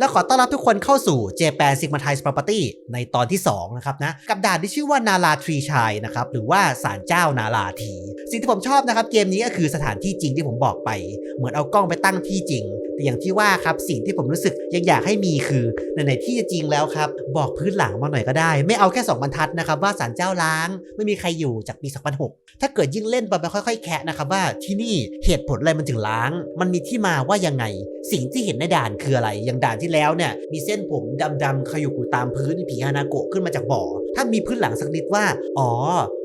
และขอต้อนรับทุกคนเข้าสู่ Japan Sigmatize Property ในตอนที่ 2 นะครับนะ กับด่านที่ชื่อว่านาลาทรีชายนะครับ หรือว่าศาลเจ้านาลาที สิ่งที่ผมชอบนะครับ เกมนี้ก็คือสถานที่จริงที่ผมบอกไป เหมือนเอากล้องไปตั้งที่จริง แต่อย่างที่ว่าครับ สิ่งที่ผมรู้สึกยังอยากให้มีคือในๆที่จริงแล้วครับ บอกพื้นหลังมาหน่อยก็ได้ ไม่เอาแค่2บรรทัดนะครับว่าศาลเจ้าล้าง ไม่มีใครอยู่จากปี2006ถ้าเกิดยิ่งเล่นไปไปค่อยๆ แคะนะครับว่าที่นี่เหตุผลอะไรมันถึงล้าง มันมีที่มาว่ายังไง สิ่งที่เห็นในด่านคืออะไรอย่างด่านที่แล้วเนี่ยมีเส้นผมดำๆขยุกอยู่ตามพื้นมีผีฮานาโกะขึ้นมาจากบ่อถ้ามีพื้นหลังสักนิดว่า อ๋อ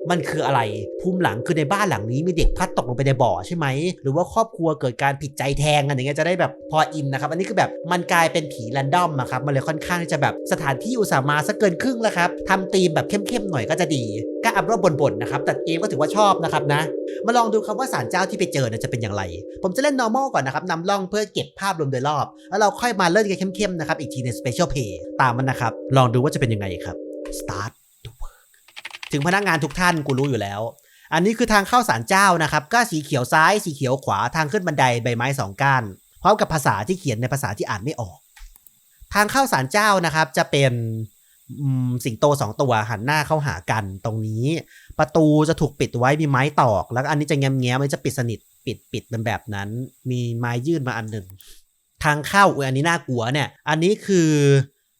มันคืออะไร ภูมิหลังคือในบ้านหลังนี้มีเด็กพลัดตกลงไปในบ่อใช่ไหม หรือว่าครอบครัวเกิดการผิดใจแทงกันอย่างเงี้ยจะได้แบบพออินนะครับ อันนี้คือแบบมันกลายเป็นผีแรนดอมอะครับ มันเลยค่อนข้างที่จะแบบสถานที่อุตสาหมาสักเกินครึ่งแล้วครับทำธีมแบบเข้มๆหน่อยก็จะดีกล้าอัพรอบบ่นๆนะครับแต่เกมก็ถือว่าชอบนะครับนะ มาลองดูครับว่าสารเจ้าที่ไปเจอเนี่ยจะเป็นอย่างไร ผมจะเล่น normal ก่อนนะครับนำล่องเพื่อเก็บภาพรวมโดยรอบ แล้วเราค่อยมาเล่นกันเข้มๆนะครับอีกทีใน special play ตามมันนะครับ ลองดูว่าจะเป็นยังไงครับ start the work ถึงพนักงานทุกท่านกูรู้อยู่แล้ว อันนี้คือทางเข้าศาลเจ้านะครับ ก็สีเขียวซ้ายสีเขียวขวาทางขึ้นบันไดใบไม้สองก้านพร้อมกับภาษาที่เขียนในภาษาที่อ่านไม่ออก ทางเข้าศาลเจ้านะครับจะเป็นสิงโตสองตัวหันหน้าเข้าหากันตรงนี้ ประตูจะถูกปิดไว้มีไม้ตอก แล้วอันนี้จะแง้มแง้มๆมันจะปิดสนิทปิดปิดเป็นแบบนั้น มีไม้ยื่นมาอันหนึ่งทางเข้าอันนี้น่ากลัวเนี่ย อันนี้คือ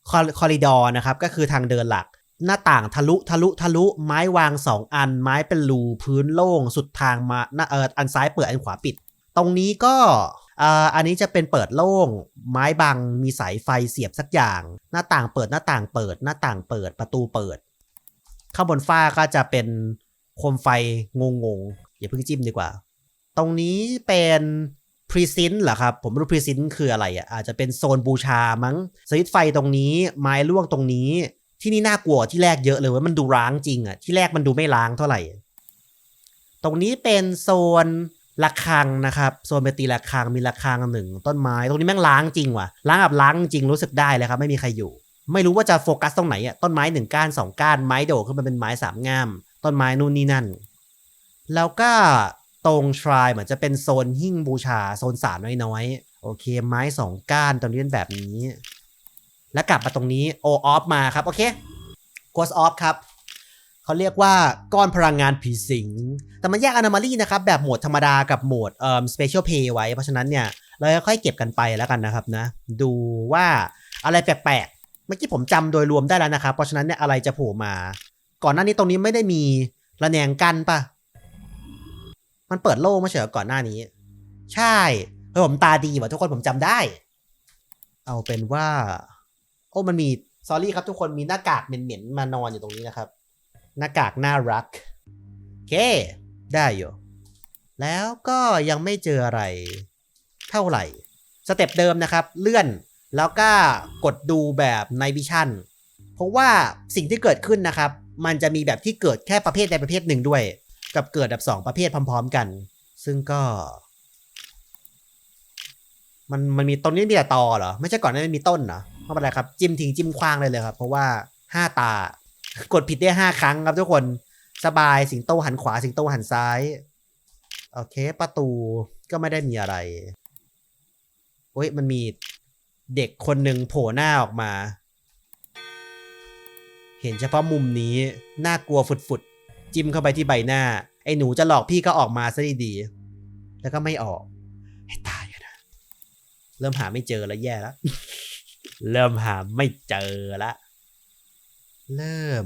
คอคอริดอร์นะครับ ก็คือทางเดินหลัก หน้าต่างทะลุทะลุทะลุไม้วางสองอัน ไม้เป็นรูพื้นโล่งสุดทางมาหน้าเอออันซ้ายเปิดอันขวาปิด ตรงนี้ก็เอ่ออันนี้จะเป็นเปิดโล่ง ไม้บังมีสายไฟเสียบสักอย่าง หน้าต่างเปิดหน้าต่างเปิด หน้าต่างเปิดประตูเปิด ข้างบนฝ้าก็จะเป็นโคมไฟงงงอย่าเพิ่งจิ้มดีกว่า ตรงนี้เป็นพรีซินเหรอครับ ผมไม่รู้พรีซินคืออะไรอะอาจจะเป็นโซนบูชามั้งสวิตไฟตรงนี้ไม้ล่วงตรงนี้ ที่นี่น่ากลัวที่แรกเยอะเลยว่ามันดูร้างจริงอะที่แรกมันดูไม่ร้างเท่าไหร่ ตรงนี้เป็นโซนระฆังนะครับ โซนเปตีระฆังมีระฆังหนึ่งต้นไม้ ตรงนี้แม่งล้างจริงว่ะล้างแบบล้างจริงรู้สึกได้เลยครับ ไม่มีใครอยู่ ไม่รู้ว่าจะโฟกัสตรงไหนอะต้นไม้หนึ่งก้านสองก้านไม้โดดขึ้นมาเป็นไม้สามง่าม ต้นไม้นู่นนี่นั่น แล้วก็ตรงทรายเหมือนจะเป็นโซนหิ้งบูชาโซนสารน้อยๆโอเค ไม้สองก้านตรงนี้เป็นแบบนี้ แล้วกลับมาตรงนี้โอออฟมาครับ โอเคก o สออฟครับเขาเรียกว่าก้อนพลังงานผีสิง แต่มันแยกอนามา l ีนะครับ แบบโหมดธรรมดากับโหมดเอ่อ special pay ไว้ เพราะฉะนั้นเนี่ย เราค่อยเก็บกันไปแล้วกันนะครับนะ ดูว่าอะไรแปลกๆ เมื่อกี้ผมจำโดยรวมได้แล้วนะครับ เพราะฉะนั้นเนี่ยอะไรจะโผล่มา ก่อนหน้านี้ตรงนี้ไม่ได้มีระแนงกันปะมันเปิดโล่งม่ใช่เหรอก่อนหน้านี้ ใช่เฮ้ยผมตาดีว่ะทุกคนผมจำได้ เอาเป็นว่า โอ้มันมีซอรี่ครับทุกคนมีหน้ากากเหม็นๆมานอนอยู่ตรงนี้นะครับ หน้ากากน่ารักโอเค ได้อยู่ แล้วก็ยังไม่เจออะไร เท่าไหร่ สเต็ปเดิมนะครับ เลื่อนแล้วก็กดดูแบบในวิชั่นเพราะว่าสิ่งที่เกิดขึ้นนะครับ มันจะมีแบบที่เกิดแค่ประเภทใดประเภทหนึ่งด้วย กับเกิดแบบสองประเภทพร้อม ๆ กัน ซึ่งก็มันมันมีต้นนี้มีแต่ตอเหรอ ไม่ใช่ก่อนหนานั้นมีต้นเหรอ ไม่เป็นไรครับ จิ้มทิ้งจิ้มคว้างเลยเลยครับ เพราะว่าห้าตากดผิดได้ห้าครั้งครับทุกคนสบายสิงโตหันขวาสิงโตหันซ้าย โอเค ประตูก็ไม่ได้มีอะไรโอ้ยมันมีเด็กคนหนึ่งโผล่หน้าออกมา เห็นเฉพาะมุมนี้น่ากลัวฝุดๆ จิ้มเข้าไปที่ใบหน้า ไอ้หนูจะหลอกพี่ก็ออกมาซะดีๆแล้วก็ไม่ออก ให้ตายอะนะ เริ่มหาไม่เจอแล้วแย่แล้ว เริ่มหาไม่เจอละ เริ่ม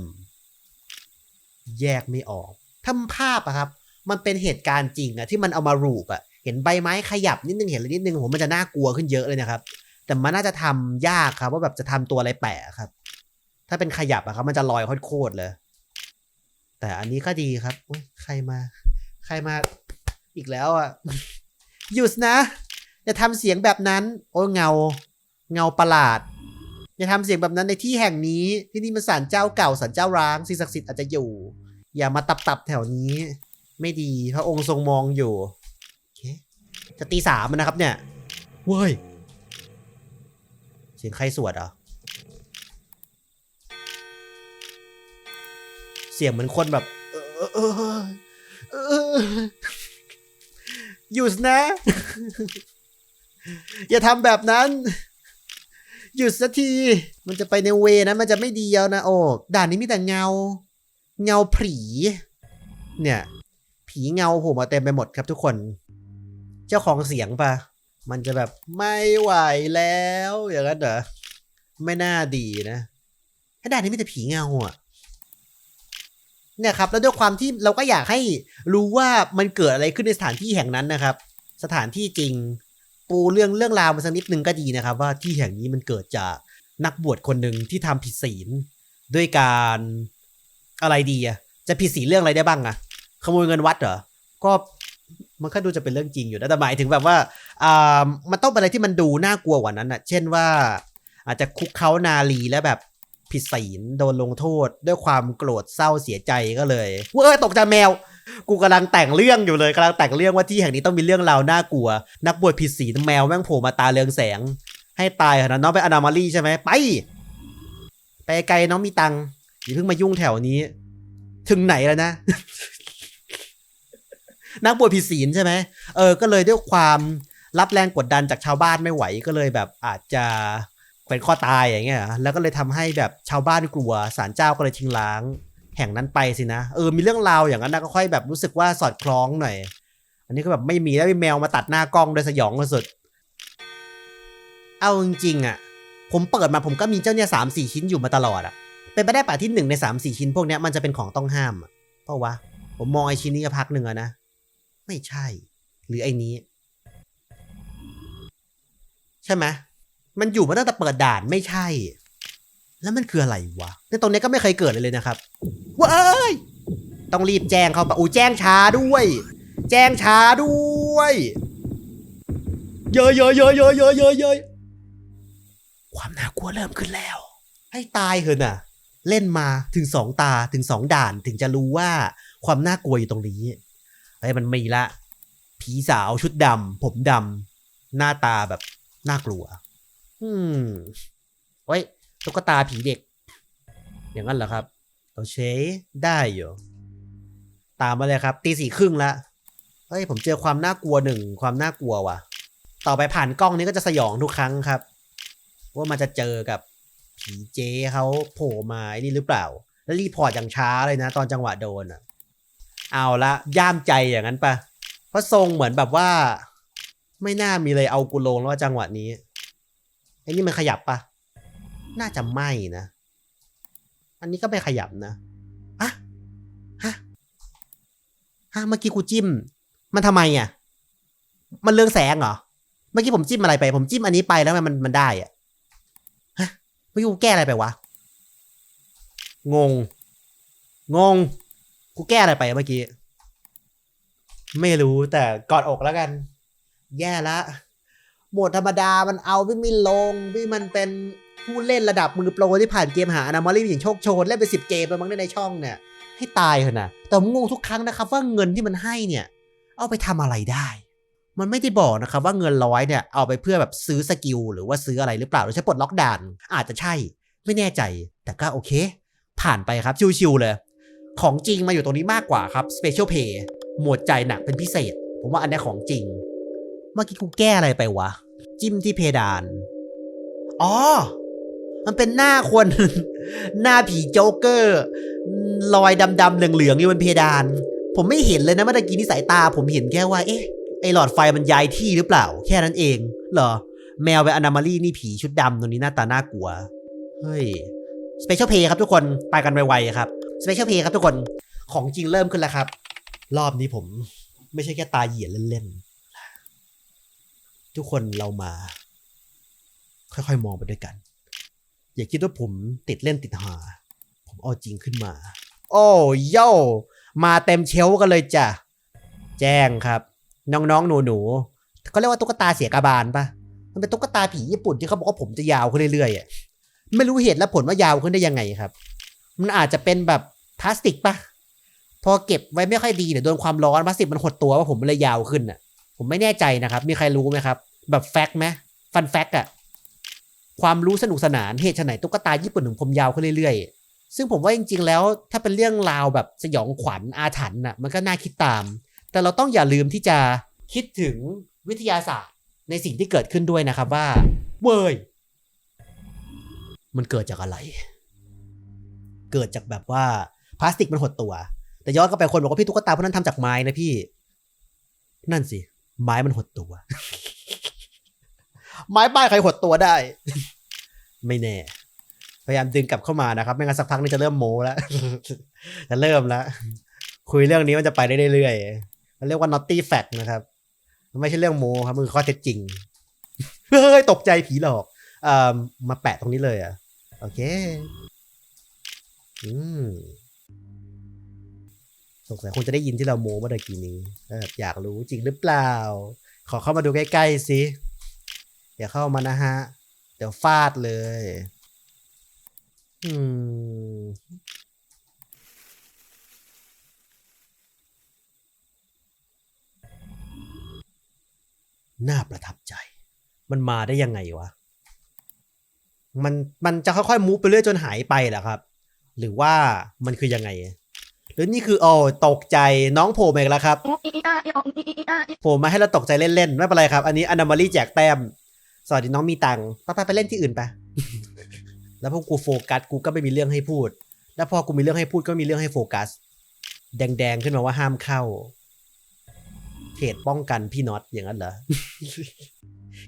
แยกไม่ออกถ้าภาพอะครับ มันเป็นเหตุการณ์จริงอะที่มันเอามารูปอะเห็นใบไม้ขยับนิดนึงเห็นอะไรนิดนึงผมมันจะน่ากลัวขึ้นเยอะเลยนะครับ แต่มันน่าจะทำยากครับ ว่าแบบจะทำตัวอะไรแปลกครับ ถ้าเป็นขยับอะครับ มันจะลอยโคตรเลย แต่อันนี้ก็ดีครับใครมา ใครมาอีกแล้วอะหยุดนะอย่าทำเสียงแบบนั้น โอ้ยเงา เงาประหลาด อย่าทำเสียงแบบนั้นในที่แห่งนี้ ที่นี่มันศาลเจ้าเก่าศาลเจ้าร้างสิ่งศักดิ์สิทธิ์อาจจะอยู่ อย่ามาตับตับแถวนี้ ไม่ดีพระองค์ทรงมองอยู่จะตีสามนะครับเนี่ยเว้ยเสียงใครสวดอะเสียงเหมือนคนแบบออเออเออเออหยุดนะ อย่าทำแบบนั้น หยุดสักที มันจะไปในเวนั้นมันจะไม่ดีแล้วนะโอ้ด่านนี้มีแต่เงา เงาผี เนี่ย ผีเงาโผมมาเต็มไปหมดครับทุกคน เจ้าของเสียงปะมันจะแบบไม่ไหวแล้วอย่างนั้นเหรอไม่น่าดีนะถ้าด่านนี้มีแต่ผีเงาอะเนี่ยครับแล้วด้วยความที่เราก็อยากให้รู้ว่ามันเกิดอะไรขึ้นในสถานที่แห่งนั้นนะครับ สถานที่จริง ปูเรื่องเรื่องราวมาสักนิดนึงก็ดีนะครับ ว่าที่แห่งนี้มันเกิดจากนักบวชคนหนึ่งที่ทำผิดศีลด้วยการอะไรดีอะจะผิดศีลเรื่องอะไรได้บ้างอะขโมยเงินวัดเหรอก็มันก็ดูจะเป็นเรื่องจริงอยู่นะแต่หมายถึงแบบว่าอ่ามันต้องเป็นอะไรที่มันดูน่ากลัวกว่านั้นอะเช่นว่า อาจจะคุกเขานาลีแล้วแบบผิดศีลโดนลงโทษ ด้วยความโกรธเศร้าเสียใจก็เลยเว้ยตกใจแมว กูกำลังแต่งเรื่องอยู่เลยกำลังแต่งเรื่องว่าที่แห่งนี้ต้องมีเรื่องราวน่ากลัว นักบวชผิดศีลแมวแม่งโผล่มาตาเรืองแสง ให้ตายขนาดน้องเป็นอนามาลีใช่ไหมไป ไปไกลน้องมีตังค์อย่าเพิ่งมายุ่งแถวนี้ ถึงไหนแล้วนะ นักบวชผิดศีลใช่ไหมเออ ก็เลยด้วยความรับแรงกดดันจากชาวบ้านไม่ไหวก็เลยแบบอาจจะแขวนข้อตายอย่างเงี้ยแล้วก็เลยทำให้แบบชาวบ้านกลัวศาลเจ้าก็เลยทิ้งล้าง แห่งนั้นไปสินะ เออมีเรื่องราวอย่างนั้นนะก็ค่อยแบบรู้สึกว่าสอดคล้องหน่อย อันนี้ก็แบบไม่มีแล้วมีแมวมาตัดหน้ากล้องโดยสยองสุด เอาจริงๆอะ ผมเปิดมาผมก็มีเจ้าเนี่ยสามสี่ชิ้นอยู่มาตลอดอะ เป็นไปได้ป่ะที่หนึ่งในสามสี่ชิ้นพวกเนี้ยมันจะเป็นของต้องห้ามเพราะวะผมมองไอชิ้นนี้ก็พักหนึ่งอะนะ ไม่ใช่ หรือไอ้นี้ ใช่ไหมมันอยู่มาตั้งแต่เปิดด่านไม่ใช่ แล้วมันคืออะไรวะในตรงนี้ก็ไม่เคยเกิดเลยเลยนะครับว้ายต้องรีบแจ้งเขาปะอูแจ้งช้าด้วย แจ้งช้าด้วยเยอะเยอะเยอะเยอะเยอะเยอะเยอะความน่ากลัวเริ่มขึ้นแล้ว ให้ตายเถอะน่ะ เล่นมาถึงสองตาถึงสองด่านถึงจะรู้ว่าความน่ากลัวอยู่ตรงนี้ไอ้มันมีละ ผีสาวชุดดำผมดำหน้าตาแบบน่ากลัว อืมเฮ้ย ตุ๊กตาผีเด็ก อย่างนั้นเหรอครับโอเคได้อยู่ตามมาเลยครับตีสี่ครึ่งละเฮ้ยผมเจอความน่ากลัวหนึ่งความน่ากลัวว่ะ ต่อไปผ่านกล้องนี้ก็จะสยองทุกครั้งครับ ว่ามันจะเจอกับผีเจ๊เขาโผล่มาไอ้นี่หรือเปล่า แล้วรีพอร์ตอย่างช้าเลยนะ ตอนจังหวะโดนอะ เอาละย่ามใจอย่างนั้นปะเพราะทรงเหมือนแบบว่า ไม่น่ามีเลยเอากูลงแล้วว่าจังหวะนี้ไอ้นี่มันขยับปะ น่าจะไม่นะ อันนี้ก็ไม่ขยับนะอะฮะฮะเมื่อกี้กูจิ้ม มันทำไมอะ มันเรืองแสงเหรอ เมื่อกี้ผมจิ้มอะไรไป ผมจิ้มอันนี้ไปแล้วมันมันได้อะ ฮะเมื่อกี้กูแก้อะไรไปวะ งง งง กูแก้อะไรไปเมื่อกี้ ไม่รู้แต่กอดอกแล้วกัน แย่ละโหมดธรรมดามันเอาพี่ไม่ลงพี่มันเป็น ผู้เล่นระดับมือโปรที่ผ่านเกมหาอนามารีอย่างโชคโชนเล่นไปสิบเกมไปมั้งในช่องเนี่ยให้ตายเถอะนะแต่งงทุกครั้งนะครับว่าเงินที่มันให้เนี่ย เอาไปทำอะไรได้ มันไม่ได้บอกนะครับว่าเงินร้อยเนี่ยเอาไปเพื่อแบบซื้อสกิลหรือว่าซื้ออะไรหรือเปล่าหรือใช้ปลดล็อกด่าน อาจจะใช่ ไม่แน่ใจ แต่ก็โอเค ผ่านไปครับชิวๆเลย ของจริงมาอยู่ตรงนี้มากกว่าครับ Special Pay หมวดจ่ายหนักเป็นพิเศษ ผมว่าอันนี้ของจริง เมื่อกี้กูแก้อะไรไปวะ จิ้มที่เพดาน อ๋อ มันเป็นหน้าคน หน้าผีโจ๊กเกอร์รอยดำๆเหลืองๆอยู่บนเพดาน ผมไม่เห็นเลยนะเมื่อกี้นี่สายตา ผมเห็นแค่ว่า เอ๊ะไอหลอดไฟมันย้ายที่หรือเปล่า แค่นั้นเอง เหรอ แมวเป็นอนามารีนี่ผีชุดดำตัวนี้หน้าตาน่ากลัว เฮ้ยสเปเชียลเพย์ครับทุกคนไปกันไวๆครับสเปเชียลเพย์ครับทุกคนของจริงเริ่มขึ้นแล้วครับ รอบนี้ผม ไม่ใช่แค่ตาเหยียดเล่นๆทุกคนเรามา ค่อยๆมองไปด้วยกัน อย่าคิดว่าผมติดเล่นติดหา ผมเอาจริงขึ้นมา โอ้ย่มาเต็มเชลกันเลยจ้ะ แจ้งครับ น้องๆ หนูๆเขาเรียกว่าตุ๊กตาเสียกาบาลปะมันเป็นตุ๊กตาผีญี่ปุ่นที่เขาบอกว่าผมจะยาวขึ้นเรื่อยๆอะไม่รู้เหตุและผลว่ายาวขึ้นได้ยังไงครับ มันอาจจะเป็นแบบพลาสติกปะพอเก็บไว้ไม่ค่อยดีเนี่ยโดนความร้อนพลาสติกมันหดตัวว่าผมมันเลยยาวขึ้นอะ ผมไม่แน่ใจนะครับ มีใครรู้ไหมครับ แบบแฟกต์ไหมฟันแฟกต์อะ ความรู้สนุกสนานเหตุไฉนตุ๊กตาญี่ปุ่นถึงผมยาวขึ้นเรื่อยๆ ซึ่งผมว่าจริงๆ แล้วถ้าเป็นเรื่องราวแบบสยองขวัญอาถรรพ์น่ะมันก็น่าคิดตาม แต่เราต้องอย่าลืมที่จะคิดถึงวิทยาศาสตร์ในสิ่งที่เกิดขึ้นด้วยนะครับว่าเว้ยมันเกิดจากอะไร เกิดจากแบบว่าพลาสติกมันหดตัว แต่ย้อนกลับไปคนบอกว่าพี่ตุ๊กตาพวกนั้นทำจากไม้นะพี่ นั่นสิ ไม้มันหดตัว ไม้ป้ายใครหดตัวได้ ไม่แน่ พยายามดึงกลับเข้ามานะครับ ไม่งั้นสักพักนี่จะเริ่มโม้แล้ว จะเริ่มแล้ว คุยเรื่องนี้มันจะไปได้เรื่อยๆมันเรียกว่า naughty fact นะครับมันไม่ใช่เรื่องโม้ครับมันคือข้อเท็จจริง เฮ้ย ตกใจผีหลอกเอ่อมาแปะตรงนี้เลยอะ โอเค อืมสงสัยคงจะได้ยินที่เราโม้เมื่อตะกี้นี้อยากรู้จริงหรือเปล่า ขอเข้ามาดูใกล้ ๆ สิ อย่าเข้ามานะฮะ เดี๋ยวฟาดเลย อืมน่าประทับใจ มันมาได้ยังไงวะ มัน มันจะค่อยๆมูฟไปเรื่อยจนหายไปเหรอครับ หรือว่ามันคือยังไง หรือนี่คือโอ้ตกใจน้องโผล่มาอีกแล้วครับ โผล่มาให้เราตกใจเล่นๆ ไม่เป็นไรครับ อันนี้อนามารีแจกแต้ม สวัสดีน้องมีตังค์ไปไปไปเล่นที่อื่นไป แล้วพอกูโฟกัสกูก็ไม่มีเรื่องให้พูด แล้วพอกูมีเรื่องให้พูดก็มีเรื่องให้โฟกัส แดงๆขึ้นมาว่าห้ามเข้า เขตป้องกันพี่น็อตอย่างนั้นเหรอ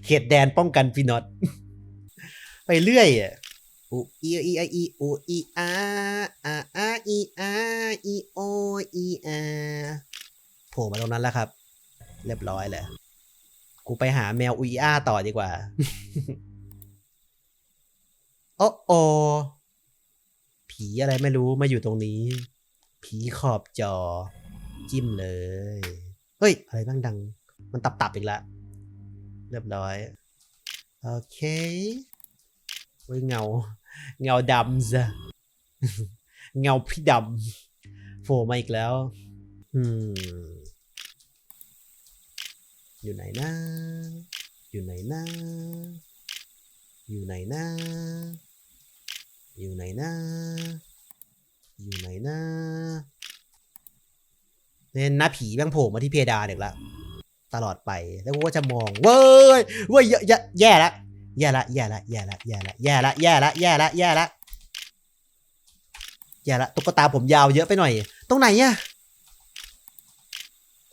เขตแดนป้องกันพี่น็อต ไปเรื่อยอะอูอีอีไออีอูอีอาอาอาอีอาอีโออีอาโผล่มาตรงนั้นแล้วครับ เรียบร้อยเลย กูไปหาแมวอุยอาต่อดีกว่า โอ้โอผีอะไรไม่รู้มาอยู่ตรงนี้ ผีขอบจอ จิ้มเลย เฮ้ย อะไรบ้างดัง มันตับตับๆอีกแล้วเรียบร้อย โอเคเฮ้ยเงา เงาดำซะเงาพี่ดำโผล่มาอีกแล้ว อืม อยู่ไหนนะ อยู่ไหนนะ อยู่ไหนนะ อยู่ไหนนะ อยู่ไหนนะเนี่ยนะผีแม่งโผล่มาที่เพดานอีกแล้วตลอดไปแล้วกูก็จะมองเว้ยเว้ยแย่แย่แย่ละแย่ละแย่ละแย่ละแย่ละแย่ละแย่ละแย่ละแย่ละแย่ละตุ๊กตาผมยาวเยอะไปหน่อย ตรงไหนอะ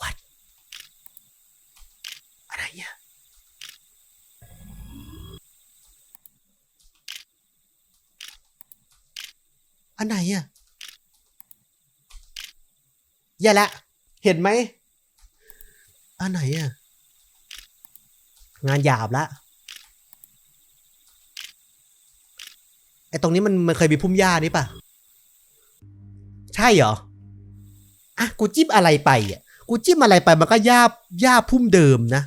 What อะไรอะ อันไหนอะแย่าละ เห็นไหม อันไหนอะ งานหยาบละ ไอตรงนี้มันมันเคยมีพุ่มหญ้านี่ปะใช่เหรอ อะ กูจิ้มอะไรไปอะ กูจิ้มอะไรไปมันก็หญ้าหญ้าพุ่มเดิมนะ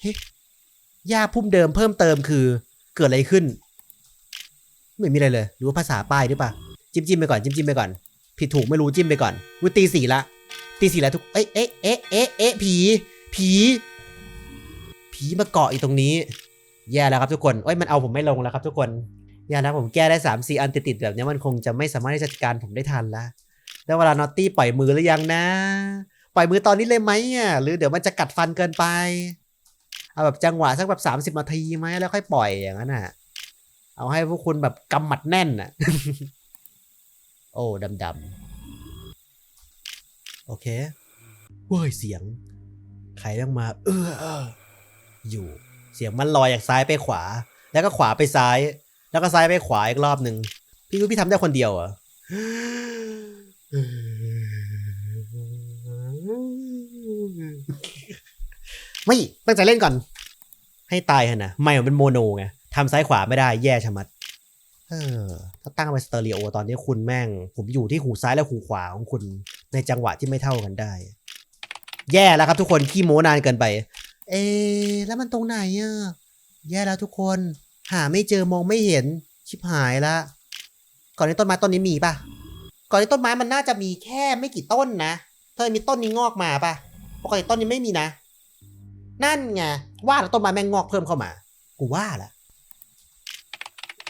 เฮ้หญ้าพุ่มเดิมเพิ่มเติมคือเกิดอะไรขึ้น ไม่มีอะไรเลย หรือว่าภาษาป้ายหรือเปล่าจิ้มจิ้มไปก่อนจิ้มจิ้มไปก่อน ผิดถูกไม่รู้จิ้มไปก่อนวิตีสี่ละ ตีสี่ล้วทุก เอ๊ะเอ๊ะเอ๊ะเอ๊ะเอ๊ะผี ผี ผีมาเกาะอีตรงนี้ แย่แล้วครับทุกคนเอ้ยมันเอาผมไม่ลงแล้วครับทุกคนแย่แล้วผมแก้ได้สามสี่อันติดๆแบบนี้มันคงจะไม่สามารถที่จะจัดการผมได้ทันละแล้วเวลานอตตี้ปล่อยมือหรือยังนะ ปล่อยมือตอนนี้เลยไหมอะหรือเดี๋ยวมันจะกัดฟันเกินไป เอาแบบจังหวะสักแบบสามสิบนาทีไหมแล้วค่อยปล่อยอย่างนั้นอะ เอาให้พวกคุณแบบกำหมัดแน่นอะ โอ้ดำดำๆโอเคเว้ยเสียง ใครต้องมา เอออยู่ เสียงมันลอยจากซ้ายไปขวา แล้วก็ขวาไปซ้าย แล้วก็ซ้ายไปขวาอีกรอบหนึ่งพี่ว่าพี่ทำได้คนเดียวเหรอไม่ตั้งใจเล่นก่อน ให้ตายเถอะนะไม่มันเป็นโมโนไง ทำซ้ายขวาไม่ได้แย่ชะมัด เออ ถ้าตั้งเป็นสเตอริโอตอนนี้คุณแม่ง ผมอยู่ที่หูซ้ายและหูขวาของคุณในจังหวะที่ไม่เท่ากันได้ แย่แล้วครับทุกคนขี้โม้นานเกินไป เอะแล้วมันตรงไหนอะแย่แล้วทุกคน หาไม่เจอมองไม่เห็น ชิบหายละ ก่อนในต้นไม้ต้นนี้มีปะก่อนในต้นไม้มันน่าจะมีแค่ไม่กี่ต้นนะเธอมีต้นนี้งอกมาปะปกติต้นนี้ไม่มีนะ นั่นไงว่าแล้วต้นไม้แม่งงอกเพิ่มเข้ามา กูว่าละ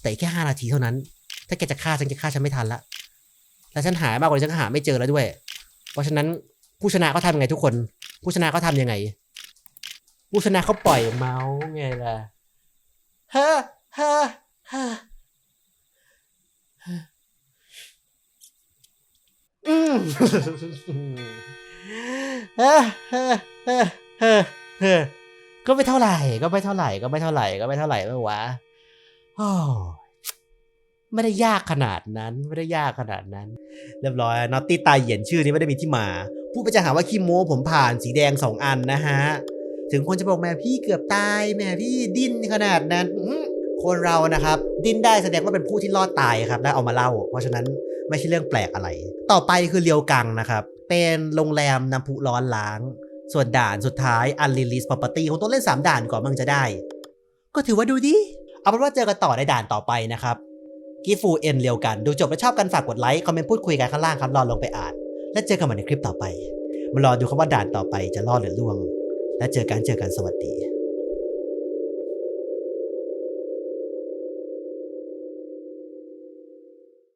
แต่อีกแค่ห้านาทีเท่านั้น ถ้าแกจะฆ่าฉันจะฆ่าฉันไม่ทันละ แล้วฉันหายมากกว่าฉันก็หาไม่เจอแล้วด้วย เพราะฉะนั้นผู้ชนะเขาทำยังไงทุกคน ผู้ชนะเขาทำยังไง ผู้ชนะเขาปล่อยเมาส์ไงล่ะเฮ้อเฮ้อเฮ้ออืมเฮ้อเฮ้อเฮ้อเฮ้อเฮ้อก็ไม่เท่าไหร่ ก็ไม่เท่าไหร่ ก็ไม่เท่าไหร่ ก็ไม่เท่าไหร่ไม่วะ ไม่ได้ยากขนาดนั้น ไม่ได้ยากขนาดนั้น เรียบร้อยนอตตี้ตายเหยียนชื่อนี้ไม่ได้มีที่มา ผู้ไปจะหาว่าขี้โม้ผมผ่านสีแดงสองอันนะฮะ ถึงคนจะบอกแม่พี่เกือบตายแม่พี่ดิ้นขนาดนั้นคนเรานะครับ ดิ้นได้แสดงว่าเป็นผู้ที่รอดตายครับแล้เอามาเล่า เพราะฉะนั้นไม่ใช่เรื่องแปลกอะไร ต่อไปคือเรียวกังนะครับ เป็นโรงแรมน้ำพุร้อนล้าง ส่วนด่านสุดท้าย unreleased property คงต้องเล่น 3 ด่านก่อนมันจะได้ ก็ถือว่าดูดี เอาเป็นว่าเจอกันต่อในด่านต่อไปนะครับกีฟูเอ็นเรียวกันดูจบแล้วชอบกันฝากกดไลค์คอมเมนต์พูดคุยกันข้างล่างครับรอลงไปอ่านและเจอกันใหม่ในคลิปต่อไปมารอดูคำว่าด่านต่อไปจะรอดหรือล่วง และเจอกันเจอกันสวัสดี